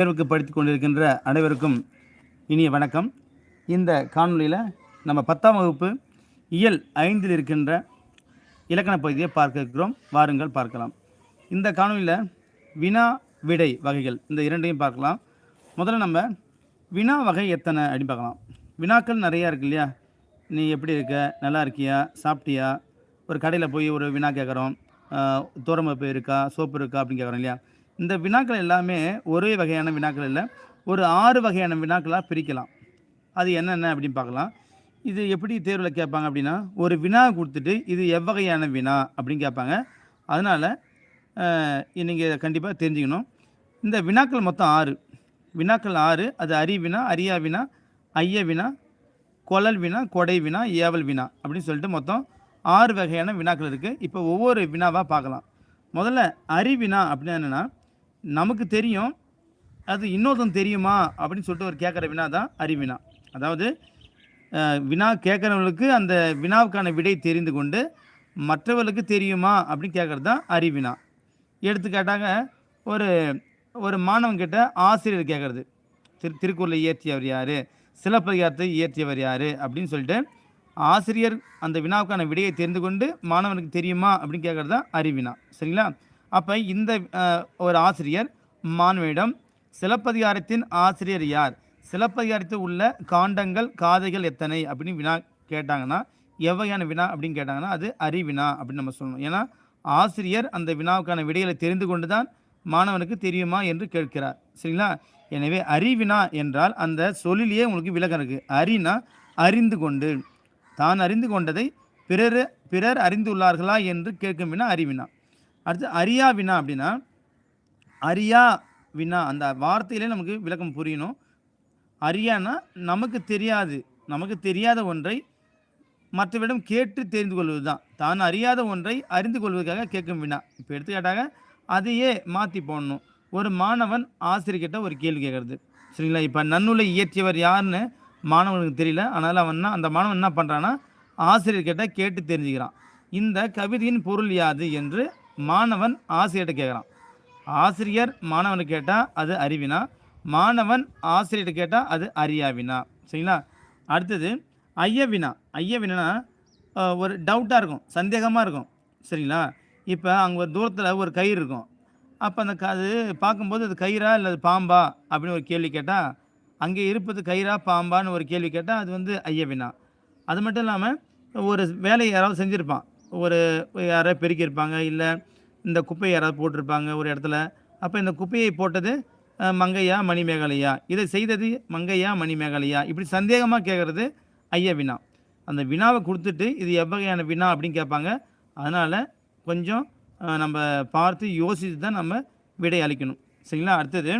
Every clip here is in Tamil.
தேர்வுக்கு படித்து கொண்டிருக்கின்ற அனைவருக்கும் இனிய வணக்கம். இந்த காணொலியில் நம்ம பத்தாம் வகுப்பு இயல் ஐந்தில் இருக்கின்ற இலக்கண பகுதியை பார்க்க இருக்கிறோம். வாருங்கள் பார்க்கலாம். இந்த காணொலியில் வினா விடை வகைகள் இந்த இரண்டையும் பார்க்கலாம். முதல்ல நம்ம வினா வகை எத்தனை அப்படின்னு பார்க்கலாம். வினாக்கள் நிறையா இருக்கு இல்லையா? நீ எப்படி இருக்க? நல்லா இருக்கியா? சாப்பிட்டியா? ஒரு கடையில் போய் ஒரு வினா கேட்குறோம் தோரம்பப்பு இருக்கா? சோப்பு இருக்கா? அப்படின்னு கேட்குறோம் இல்லையா? இந்த வினாக்கள் எல்லாமே ஒரே வகையான வினாக்கள் இல்லை. ஒரு ஆறு வகையான வினாக்களாக பிரிக்கலாம். அது என்னென்ன அப்படின்னு பார்க்கலாம். இது எப்படி தேர்வில் கேட்பாங்க அப்படின்னா ஒரு வினா கொடுத்துட்டு இது எவ்வகையான வினா அப்படின்னு கேட்பாங்க. அதனால் நீங்கள் கண்டிப்பாக தெரிஞ்சுக்கணும். இந்த வினாக்கள் மொத்தம் ஆறு. வினாக்கள் ஆறு அது அரி வினா அரியா வினா ஐய வினா கொழல் வினா கொடை வினா ஏவல் வினா அப்படின்னு சொல்லிட்டு மொத்தம் ஆறு வகையான வினாக்கள் இருக்குது இப்போ ஒவ்வொரு வினாவாக பார்க்கலாம். முதல்ல அறிவினா அப்படின்னா என்னென்னா நமக்கு தெரியும் அது இன்னொருத்தன் தெரியுமா? அப்படின்னு சொல்லிட்டு ஒரு கேட்குற வினா தான் அறிவினா அதாவது வினா கேட்குறவங்களுக்கு அந்த வினாவுக்கான விடை தெரிந்து கொண்டு மற்றவர்களுக்கு தெரியுமா? அப்படின்னு கேட்குறது தான் அறிவினா எடுத்துக்காட்டாங்க ஒரு ஒரு மாணவன் கிட்ட ஆசிரியர் கேட்குறது. திரு திருக்குறளை இயற்றியவர் யார்? சிலப்பதிகாரத்தை இயற்றியவர் யார்? அப்படின்னு சொல்லிட்டு ஆசிரியர் அந்த வினாவுக்கான விடையை தெரிந்து கொண்டு மாணவனுக்கு தெரியுமா? அப்படின்னு கேட்குறது தான் அறிவினா சரிங்களா? அப்போ இந்த ஒரு ஆசிரியர் மாணவனிடம் சிலப்பதிகாரத்தின் ஆசிரியர் யார்? சிலப்பதிகாரத்தில் உள்ள காண்டங்கள் காதைகள் எத்தனை? அப்படின்னு வினா கேட்டாங்கன்னா எவ்வகையான வினா? அப்படின்னு கேட்டாங்கன்னா அது அறிவினா? அப்படின்னு நம்ம சொல்லணும். ஏன்னா ஆசிரியர் அந்த வினாவுக்கான விடைகளை தெரிந்து கொண்டு தான் மாணவனுக்கு தெரியுமா என்று கேட்கிறார். சரிங்களா? எனவே அறிவினா என்றால் அந்த சொல்லிலேயே உங்களுக்கு விளக்கம் இருக்குது அறினா அறிந்து கொண்டு. தான் அறிந்து கொண்டதை பிறர் பிறர் அறிந்துள்ளார்களா? என்று கேட்கும் வினா அறிவினா. அடுத்து அரியா வினா அப்படின்னா அரியா வினா அந்த வார்த்தையிலே நமக்கு விளக்கம் புரியணும். அரியானா நமக்கு தெரியாது நமக்கு தெரியாத ஒன்றை மற்றவரிடம் கேட்டு தெரிந்து கொள்வது தான் தான் அறியாத ஒன்றை அறிந்து கொள்வதற்காக கேட்கும் வினா. இப்போ எடுத்துக்காட்டாக அதையே மாற்றி போடணும். ஒரு மாணவன் ஆசிரியர்கிட்ட ஒரு கேள்வி கேட்குறது. சரிங்களா? இப்போ நன்னூலை இயற்றியவர் யாருன்னு மாணவனுக்கு தெரியல. அதனால் அவன் அந்த மாணவன் என்ன பண்ணுறான்னா ஆசிரியர்கிட்ட கேட்டு தெரிஞ்சுக்கிறான். இந்த கவிதையின் பொருள் யாது என்று மாணவன் ஆசிரியர்கிட்ட கேட்குறான். ஆசிரியர் மாணவனை கேட்டால் அது அறிவினா மாணவன் ஆசிரியர்கிட்ட கேட்டால் அது அறியாவினா. சரிங்களா? அடுத்தது ஐயவினா. ஐயவினா ஒரு டவுட்டாக இருக்கும் சந்தேகமாக இருக்கும். சரிங்களா? இப்போ அங்கே ஒரு தூரத்தில் ஒரு கயிறு இருக்கும். அப்போ அந்த க அது பார்க்கும்போது அது கயிறா இல்லை அது பாம்பா அப்படின்னு ஒரு கேள்வி கேட்டால் அங்கே இருப்பது கயிறா பாம்பான்னு ஒரு கேள்வி கேட்டால் அது வந்து ஐயவினா. அது மட்டும் இல்லாமல் ஒரு வேலையை யாராவது செஞ்சுருப்பான். ஒரு யாராவது பெருக்கியிருப்பாங்க இல்லை இந்த குப்பையை யாராவது போட்டிருப்பாங்க ஒரு இடத்துல அப்போ இந்த குப்பையை போட்டது மங்கையா மணிமேகலையா? இதை செய்தது மங்கையா மணிமேகலையா? இப்படி சந்தேகமாக கேட்குறது ஐய வினா. அந்த வினாவை கொடுத்துட்டு இது எவ்வகையான வினா அப்படின்னு கேட்பாங்க. அதனால் கொஞ்சம் நம்ம பார்த்து யோசித்து தான் நம்ம விடை அளிக்கணும். சரிங்களா? அடுத்தது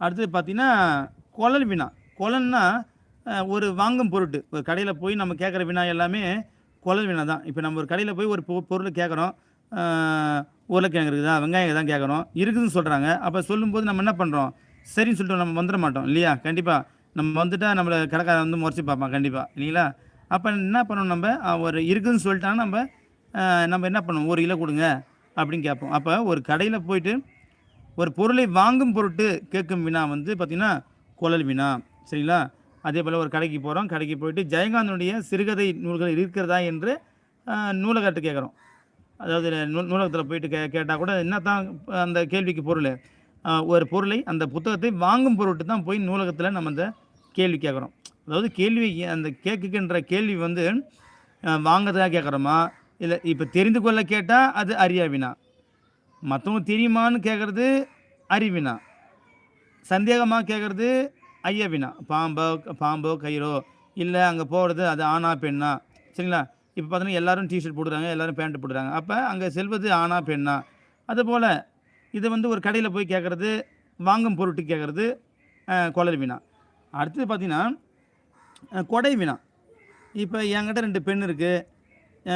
அடுத்தது பார்த்திங்கன்னா குழல் வினா. குழல்னா ஒரு வாங்கும் பொருட்டு. ஒரு கடையில் போய் நம்ம கேட்குற வினா எல்லாமே குழல் வினா தான். இப்போ நம்ம ஒரு கடையில் போய் ஒரு பொ- பொருள் கேட்குறோம். உருளைக்கிழங்கு இருக்குதா வெங்காயம் தான் கேட்குறோம். இருக்குதுன்னு சொல்கிறாங்க அப்போ சொல்லும்போது நம்ம என்ன பண்ணுறோம் சரின்னு சொல்லிட்டு நம்ம வந்துட மாட்டோம் இல்லையா? கண்டிப்பாக நம்ம வந்துட்டால் நம்மளை கடைக்காரன் வந்து முறைச்சி பார்ப்பான் கண்டிப்பாக இல்லைங்களா? அப்போ என்ன பண்ணணும் நம்ம? ஒரு இருக்குதுன்னு சொல்லிட்டாங்கன்னா நம்ம நம்ம என்ன பண்ணுவோம்? ஒரு கிலோ கொடுங்க அப்படின்னு கேட்போம். அப்போ ஒரு கடையில் போயிட்டு ஒரு பொருளை வாங்கும் பொருட்டு கேட்கும் வினா வந்து பார்த்திங்கன்னா குழல் வினா சரிங்களா? அதே போல் ஒரு கடைக்கு போகிறோம் கடைக்கு போயிட்டு ஜெயகாந்தனுடைய சிறுகதை நூல்கள் இருக்கிறதா என்று நூலகத்தை கேட்குறோம். அதாவது நூல் நூலகத்தில் போயிட்டு கே கேட்டால் கூட என்ன தான் அந்த கேள்விக்கு பொருள்? ஒரு பொருளை அந்த புத்தகத்தை வாங்கும் பொருட்டு தான் போய் நூலகத்தில் நம்ம அந்த கேள்வி கேட்குறோம். அதாவது கேள்வி அந்த கேட்குகின்ற கேள்வி வந்து வாங்கிறதுக்காக கேட்குறோமா? இல்லை இப்போ தெரிந்து கொள்ள கேட்டால் அது அறியாவினா? மற்றவங்க தெரியுமான்னு கேட்குறது அறிவினா? சந்தேகமாக கேட்குறது ஐயவினா பாம்போ பாம்போ கயிறோ இல்லை அங்கே போகிறது அது ஆனா பெண்ணா? சரிங்களா? இப்போ பார்த்தீங்கன்னா எல்லோரும் டிஷர்ட் போடுறாங்க எல்லாரும் பேண்ட் போடுறாங்க அப்போ அங்கே செல்வது ஆனா பெண்ணா? அதுபோல் இது வந்து ஒரு கடையில் போய் கேட்குறது வாங்கும் பொருட்டு கேட்குறது குழல் வினா அடுத்தது பார்த்தீங்கன்னா கொடை வினா இப்போ என்கிட்ட ரெண்டு பெண் இருக்குது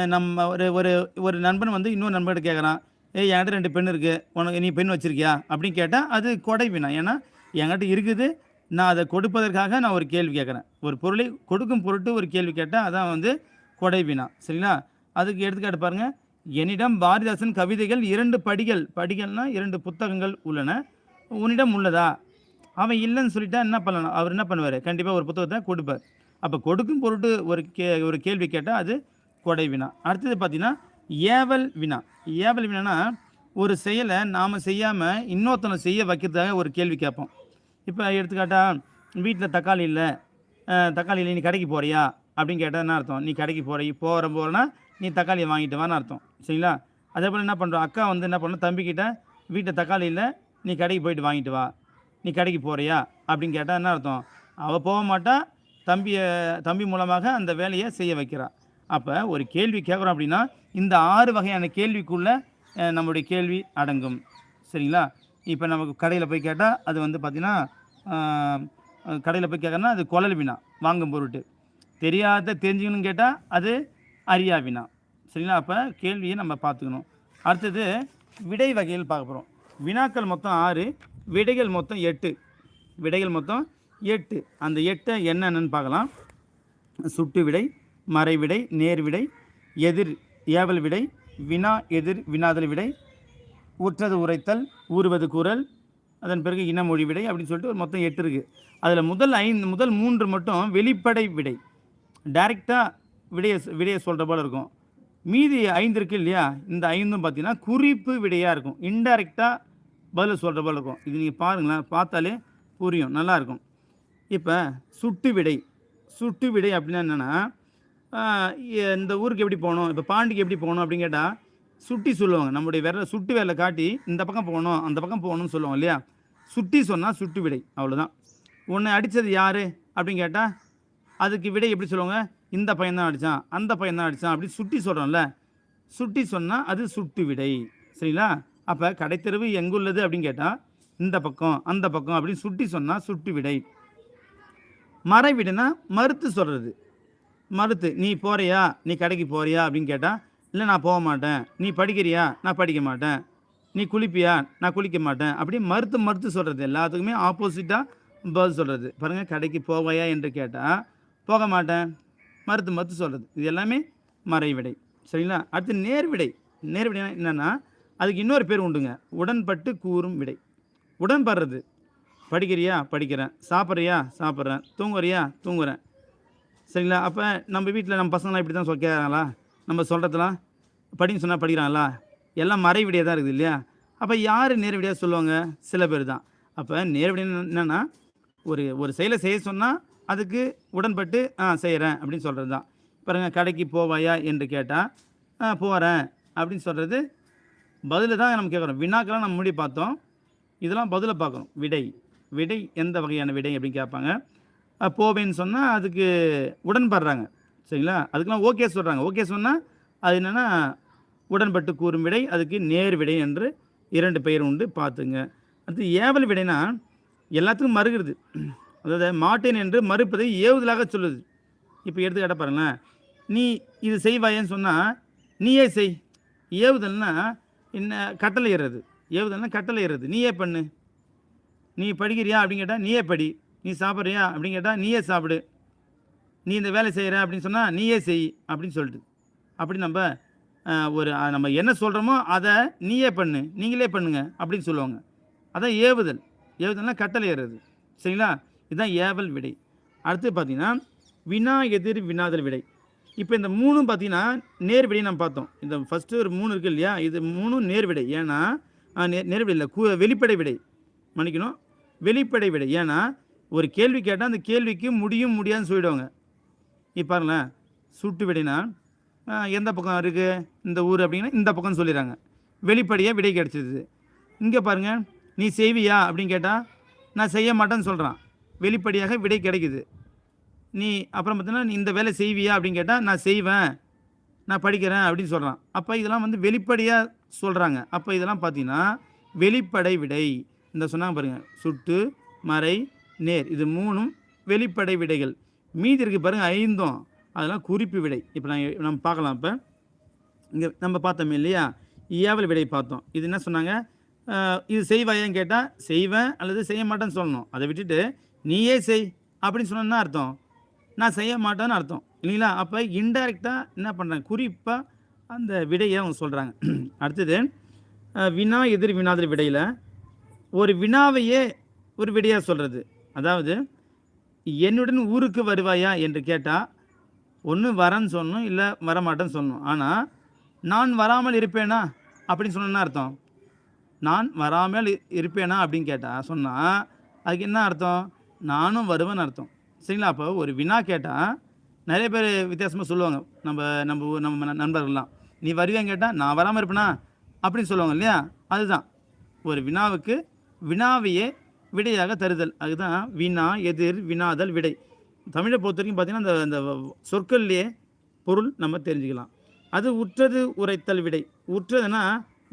நம்ம ஒரு ஒரு ஒரு நண்பன் வந்து இன்னொரு நண்பர்கிட்ட கேட்குறான் ஏய் என்கிட்ட ரெண்டு பெண் இருக்குது உனக்கு நீ பெண் வச்சுருக்கியா? அப்படின்னு கேட்டால் அது கொடை வினா ஏன்னா என்கிட்ட இருக்குது நான் அதை கொடுப்பதற்காக நான் ஒரு கேள்வி கேட்குறேன். ஒரு பொருளை கொடுக்கும் பொருட்டு ஒரு கேள்வி கேட்டால் அதான் வந்து கொடை வினா சரிங்களா? அதுக்கு எடுத்துக்காட்டு பாருங்கள் என்னிடம் பாரதிதாசன் கவிதைகள் இரண்டு படிகள் படிகள்னால் இரண்டு புத்தகங்கள் உள்ளன. உன்னிடம் உள்ளதா? அவன் இல்லைன்னு சொல்லிட்டா என்ன பண்ணலாம்? அவர் என்ன பண்ணுவார்? கண்டிப்பாக ஒரு புத்தகத்தை கொடுப்பார். அப்போ கொடுக்கும் பொருட்டு ஒரு கே ஒரு கேள்வி கேட்டால் அது கொடை வினா அடுத்தது பார்த்தீங்கன்னா ஏவல் வினா ஏவல் வினானா ஒரு செயலை நாம் செய்யாமல் இன்னொருத்தனை செய்ய வைக்கிறதுக்காக ஒரு கேள்வி கேட்போம். இப்போ எடுத்துக்காட்டால் வீட்டில் தக்காளி இல்லை தக்காளி இல்லை நீ கடைக்கு போகிறியா அப்படின்னு கேட்டால் என்ன அர்த்தம்? நீ கடைக்கு போகிற போகிற போகிறனா நீ தக்காளியை வாங்கிட்டு வான்னு அர்த்தம். சரிங்களா? அதே போல் என்ன பண்ணுறோம் அக்கா வந்து என்ன பண்ணோம் தம்பிக்கிட்ட வீட்டில் தக்காளி இல்லை நீ கடைக்கு போயிட்டு வாங்கிட்டு வா. நீ கடைக்கு போகிறியா அப்படின்னு கேட்டால் என்ன அர்த்தம்? அவள் போக மாட்டா தம்பியை தம்பி மூலமாக அந்த வேலையை செய்ய வைக்கிறாள் அப்போ ஒரு கேள்வி கேட்குறோம் அப்படின்னா இந்த ஆறு வகையான கேள்விக்குள்ளே நம்முடைய கேள்வி அடங்கும். சரிங்களா? இப்போ நமக்கு கடையில் போய் கேட்டால் அது வந்து பார்த்திங்கன்னா கடையில் போய் கேட்கறனா அது குழல் வினா வாங்கும் பொருட்டு. தெரியாத தெரிஞ்சுக்கணும்னு கேட்டால் அது அறியா வினா. சரிங்களா? அப்போ கேள்வியை நம்ம பார்த்துக்கணும். அடுத்தது விடை வகையில் பார்க்க போகிறோம் வினாக்கள் மொத்தம் ஆறு விடைகள் மொத்தம் எட்டு. விடைகள் மொத்தம் எட்டு. அந்த எட்டை என்னென்னு பார்க்கலாம். சுட்டு விடை மறைவிடை நேர் விடை எதிர் ஏவல் விடை வினா எதிர் வினாதல் விடை உற்றது உரைத்தல் ஊறுவது குரல் அதன் பிறகு இனமொழி விடை அப்படின்னு சொல்லிட்டு ஒரு மொத்தம் எட்டு இருக்குது அதில் முதல் ஐந்து முதல் மூன்று மட்டும் வெளிப்படை விடை. டைரெக்டாக விடையை விடையை சொல்கிற போல் இருக்கும். மீதி ஐந்து இருக்குது இல்லையா? இந்த ஐந்தும் பார்த்தீங்கன்னா குறிப்பு விடையாக இருக்கும். இன்டைரக்டாக பதில் சொல்கிற போல் இருக்கும். இது நீங்கள் பாருங்களேன். பார்த்தாலே புரியும். நல்லாயிருக்கும் இப்போ சுட்டு விடை. சுட்டு விடை அப்படின்னா என்னென்னா இந்த ஊருக்கு எப்படி போகணும்? இப்போ பாண்டிக்கு எப்படி போகணும் அப்படின்னு கேட்டால் சுட்டி சொல்லுவாங்க. நம்முடைய விரலை சுட்டு விரலை காட்டி இந்த பக்கம் போகணும் அந்த பக்கம் போகணும்னு சொல்லுவோம் இல்லையா? சுட்டி சொன்னால் சுட்டு விடை அவ்வளோதான் உன்னை அடித்தது யார்? அப்படின்னு கேட்டால் அதுக்கு விடை எப்படி சொல்லுவாங்க? இந்த பையன் தான் அடித்தான் அந்த பையன் தான் அடித்தான் அப்படி சுட்டி சொல்கிறோம்ல சுட்டி சொன்னால் அது சுட்டு விடை சரிங்களா? அப்போ கடைத்தெருவு எங்குள்ளது அப்படின்னு கேட்டால் இந்த பக்கம் அந்த பக்கம் அப்படின்னு சுட்டி சொன்னால் சுட்டு விடை. மறைவிடைனா மறுத்து சொல்கிறது மறுத்து நீ போறியா? நீ கடைக்கு போறியா? அப்படின்னு கேட்டால் இல்லை நான் போக மாட்டேன். நீ படிக்கிறியா? நான் படிக்க மாட்டேன். நீ குளிப்பியா? நான் குளிக்க மாட்டேன். அப்படி மறுத்து மறுத்து சொல்கிறது எல்லாத்துக்குமே ஆப்போசிட்டாக பதில் சொல்கிறது பாருங்கள் கடைக்கு போவையா என்று கேட்டால் போக மாட்டேன். மறுத்து மறுத்து சொல்கிறது இது எல்லாமே மறைவிடை. சரிங்களா? அடுத்து நேர்விடை. நேர்விடைனா என்னென்னா அதுக்கு இன்னொரு பேர் உண்டுங்க. உடன்பட்டு கூறும் விடை. உடன்படுறது. படிக்கிறியா? படிக்கிறேன். சாப்பிட்றியா? சாப்பிட்றேன். தூங்குறியா? தூங்குறேன். சரிங்களா? அப்போ நம்ம வீட்டில் நம்ம பசங்களாம் இப்படி தான் சொல் நம்ம சொல்கிறதுலாம் படின்னு சொன்னால் படிக்கிறாங்களா எல்லாம் மறைவிடையாக தான் இருக்குது இல்லையா? அப்போ யார் நேரடியாக சொல்லுவாங்க? சில பேர் தான். அப்போ நேரடியாக என்னென்னா ஒரு ஒரு செயலை செய்ய சொன்னால் அதுக்கு உடன்பட்டு ஆ செய்கிறேன் அப்படின்னு சொல்கிறது தான். பாருங்க கடைக்கு போவாயா என்று கேட்டால் ஆ போகிறேன் அப்படின்னு சொல்கிறது பதில் தான் நம்ம கேட்குறோம். வினாக்கெல்லாம் நம்ம முன்னாடி பார்த்தோம். இதெல்லாம் பதிலை பார்க்கணும். விடை. விடை எந்த வகையான விடை அப்படின்னு கேட்பாங்க. போவேன்னு சொன்னால் அதுக்கு உடன்படுறாங்க. சரிங்களா? அதுக்கெல்லாம் ஓகே சொல்கிறாங்க ஓகே சொன்னால் அது என்னென்னா உடன்பட்டு கூறும் விடை அதுக்கு நேர் விடை என்று இரண்டு பெயர் உண்டு. பார்த்துங்க. அடுத்து ஏவல் விடைனா எல்லாத்துக்கும் மறுகிறது அதாவது மாட்டேன் என்று மறுப்பதை ஏவுதலாக சொல்லுது. இப்போ எடுத்துக்காட்ட பாருங்களேன். நீ இது செய்வாயேன்னு சொன்னால் நீயே செய். ஏவுதல்னா என்ன கட்டளை ஏறுறது. ஏவுதல்னா கட்டளை ஏறுறது. நீயே பண்ணு. நீ படிக்கிறியா அப்படின்னு கேட்டால் நீயே படி. நீ சாப்பிட்றியா அப்படின்னு கேட்டால் நீயே சாப்பிடு. நீ இந்த வேலை செய்கிற அப்படின்னு சொன்னால் நீயே செய் அப்படின்னு சொல்லிட்டு. அப்படி நம்ம ஒரு நம்ம என்ன சொல்கிறோமோ அதை நீயே பண்ணு நீங்களே பண்ணுங்க அப்படின்னு சொல்லுவாங்க. அதான் ஏவுதல். ஏவுதல்னா கட்டளை ஏறுறது. சரிங்களா? இதுதான் ஏவல் விடை. அடுத்து பார்த்தீங்கன்னா வினா எதிர் வினாதல் விடை. இப்போ இந்த மூணும் பார்த்தீங்கன்னா நேர் விடையை நம்ம பார்த்தோம். இந்த ஃபஸ்ட்டு ஒரு மூணு இருக்குது இல்லையா? இது மூணும் நேர் விடை ஏன்னா நே நேர் விடை இல்லை. கு- வெளிப்படை விடை. மன்னிக்கணும். வெளிப்படை விடை. ஏன்னா ஒரு கேள்வி கேட்டால் அந்த கேள்விக்கு முடியும் முடியாதுன்னு சொல்லிடுவாங்க. இப்போ பாருங்களேன் சுட்டு விடைனா எந்த பக்கம் இருக்குது இந்த ஊர் அப்படின்னா இந்த பக்கம்னு சொல்லிடுறாங்க. வெளிப்படையாக விடை கிடச்சிது இங்கே பாருங்கள் நீ செய்வியா அப்படின்னு கேட்டால் நான் செய்ய மாட்டேன்னு சொல்கிறான் வெளிப்படையாக விடை கிடைக்குது. நீ அப்புறம் பார்த்தீங்கன்னா நீ இந்த வேலை செய்வியா அப்படின்னு கேட்டால் நான் செய்வேன் நான் படிக்கிறேன் அப்படின்னு சொல்கிறான் அப்போ இதெல்லாம் வந்து வெளிப்படையாக சொல்கிறாங்க அப்போ இதெல்லாம் பார்த்தீங்கன்னா வெளிப்படை விடை. இந்த சொன்னாங்க பாருங்கள் சுட்டு மறை நேர். இது மூணும் வெளிப்படை விடைகள். மீதி இருக்குது பாருங்கள் ஐந்தும். அதெல்லாம் குறிப்பு விடை. இப்போ நான் நம்ம பார்க்கலாம் இப்போ. இங்கே நம்ம பார்த்தோம் இல்லையா? ஏவல் விடை பார்த்தோம். இது என்ன சொன்னாங்க? இது செய்வாயான்னு கேட்டால் செய்வேன் அல்லது செய்ய மாட்டேன்னு சொல்லணும். அதை விட்டுட்டு நீயே செய் அப்படின்னு சொன்னோன்னா அர்த்தம்? நான் செய்ய மாட்டேன்னு அர்த்தம். இல்லைங்களா? அப்போ இன்டைரக்டாக என்ன பண்ணுறாங்க குறிப்பாக அந்த விடையை அவங்க சொல்கிறாங்க அடுத்தது வினா எதிர் வினாதிரி விடையில் ஒரு வினாவையே ஒரு விடையாக சொல்கிறது அதாவது என்னுடன் ஊருக்கு வருவாயா என்று கேட்டால் ஒன்று வரேன்னு சொல்லணும் இல்லை வரமாட்டேன்னு சொல்லணும். ஆனால் நான் வராமல் இருப்பேனா? அப்படின்னு சொன்னேன்னா அர்த்தம். நான் வராமல் இருப்பேனா? அப்படின்னு கேட்டால் சொன்னால் அதுக்கு என்ன அர்த்தம்? நானும் வருவேன்னு அர்த்தம். சரிங்களா? அப்போ ஒரு வினா கேட்டால் நிறைய பேர் வித்தியாசமாக சொல்லுவாங்க. நம்ம நம்ம ஊர் நம்ம நண்பர்கள்லாம் நீ வருவேன் கேட்டால் நான் வராமல் இருப்பேனா? அப்படின்னு சொல்லுவாங்க இல்லையா? அதுதான். ஒரு வினாவுக்கு வினாவையே விடையாக தருதல். அதுதான் வினா எதிர் வினாதல் விடை. தமிழை பொறுத்த வரைக்கும் பார்த்தீங்கன்னா அந்த அந்த சொற்கள்லேயே பொருள் நம்ம தெரிஞ்சுக்கலாம். அது உற்றது உரைத்தல் விடை. உற்றதுன்னா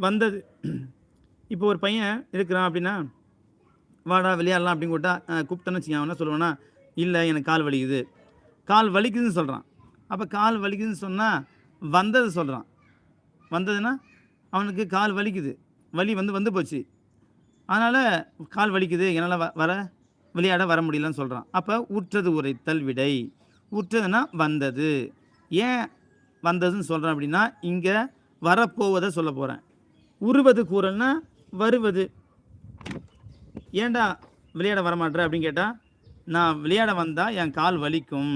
வந்தது. இப்போ ஒரு பையன் இருக்கிறான் அப்படின்னா வாடா விளையாடலாம் அப்படின்னு கூட்டா கூப்பிட்டேன்னு வச்சுக்கோங்க அவன் சொல்லுவானா இல்லை எனக்கு கால் வலிக்குது. கால் வலிக்குதுன்னு சொல்கிறான் அப்போ கால் வலிக்குதுன்னு சொன்னால் வந்தது சொல்கிறான் வந்ததுன்னா அவனுக்கு கால் வலிக்குது. வலி வந்து வந்து போச்சு. அதனால் கால் வலிக்குது என்னால் வ வர விளையாட வர முடியலன்னு சொல்கிறான் அப்போ உற்றது உரைத்தல் விடை. உற்றதுன்னா வந்தது. ஏன் வந்ததுன்னு சொல்கிறேன் அப்படின்னா இங்கே வரப்போவதை சொல்ல போகிறேன் உருவது கூறல்னா வருவது. ஏன்டா விளையாட வரமாட்டேற அப்படின்னு கேட்டால் நான் விளையாட வந்தால் என் கால் வலிக்கும்.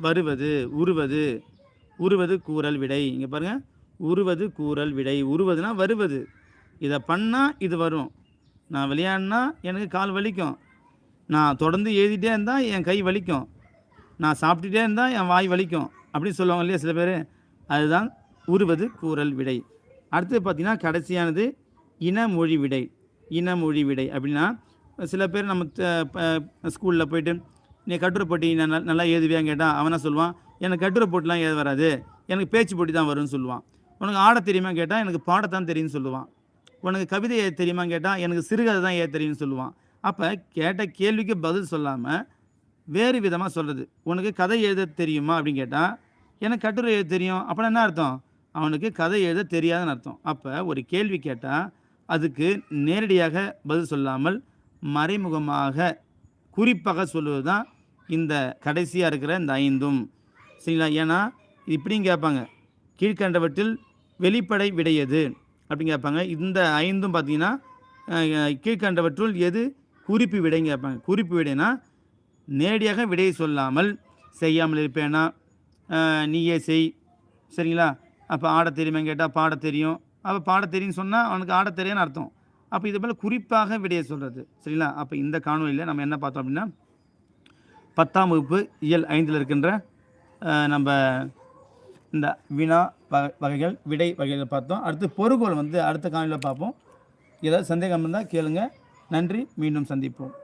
வருவது உருவது. உருவது கூறல் விடை. இங்கே பாருங்கள் உருவது கூறல் விடை. உருவதுனா வருவது. இதை பண்ணால் இது வரும். நான் விளையாடினா எனக்கு கால் வலிக்கும். நான் தொடர்ந்து எழுதிட்டே இருந்தால் என் கை வலிக்கும். நான் சாப்பிட்டுட்டே இருந்தால் என் வாய் வலிக்கும். அப்படின்னு சொல்லுவாங்க இல்லையா சில பேர்? அதுதான் உருவது கூறல் விடை. அடுத்தது பார்த்திங்கன்னா கடைசியானது இனமொழி விடை. இனமொழி விடை. அப்படின்னா சில பேர் நம்ம ஸ்கூலில் போயிட்டு நீ கட்டுரை போட்டி நான் நல்லா எழுதுவியான்னு கேட்டால் அவனா சொல்லுவான்? எனக்கு கட்டுரை போட்டிலாம் எழுத வராது. எனக்கு பேச்சு போட்டி தான் வரும்னு சொல்லுவான். உனக்கு ஆட தெரியுமா கேட்டால் எனக்கு பாடத்தான் தெரியும்னு சொல்லுவான். உனக்கு கவிதை எழுத தெரியுமா கேட்டால் எனக்கு சிறுகதை தான் எழுத தெரியும்னு சொல்லுவான். அப்போ கேட்ட கேள்விக்கு பதில் சொல்லாமல் வேறு விதமாக சொல்கிறது உனக்கு கதை எழுத தெரியுமா அப்படின்னு கேட்டால் எனக்கு கட்டுரை எழுத தெரியும். அப்படின்னா என்ன அர்த்தம்? அவனுக்கு கதை எழுத தெரியாதுன்னு அர்த்தம். அப்போ ஒரு கேள்வி கேட்டால் அதுக்கு நேரடியாக பதில் சொல்லாமல் மறைமுகமாக குறிப்பாக சொல்லுவது தான் இந்த கடைசியாக இருக்கிற இந்த ஐந்தும். சரிங்களா? ஏன்னா இப்படியும் கேட்பாங்க. கீழ்கண்டவற்றில் வெளிப்படை விடையது. அப்படின்னு கேட்பாங்க. இந்த ஐந்தும் பார்த்தீங்கன்னா கீழ்கண்டவற்றுள் எது? குறிப்பு விடைன்னு கேட்பாங்க. குறிப்பு விடைனா நேரடியாக விடையை சொல்லாமல் செய்யாமல் இருப்பேனா? நீயே செய்? சரிங்களா? அப்போ ஆட தெரியுமே கேட்டால் பாட தெரியும். அப்போ பாட தெரியும்னு சொன்னால் அவனுக்கு ஆட தெரியும்னு அர்த்தம். அப்போ இது போல் குறிப்பாக விடையை சொல்கிறது சரிங்களா? அப்போ இந்த காணொலியில் நம்ம என்ன பார்த்தோம் அப்படின்னா பத்தாம் வகுப்பு இயல் ஐந்தில் இருக்கின்ற நம்ம இந்த வினா வகைகள் விடை வகைகள் பார்த்தோம். அடுத்து பொறுகோள் வந்து அடுத்த காலையில் பார்ப்போம். ஏதாவது சந்தேகம் இருந்தால் கேளுங்கள் நன்றி. மீண்டும் சந்திப்போம்.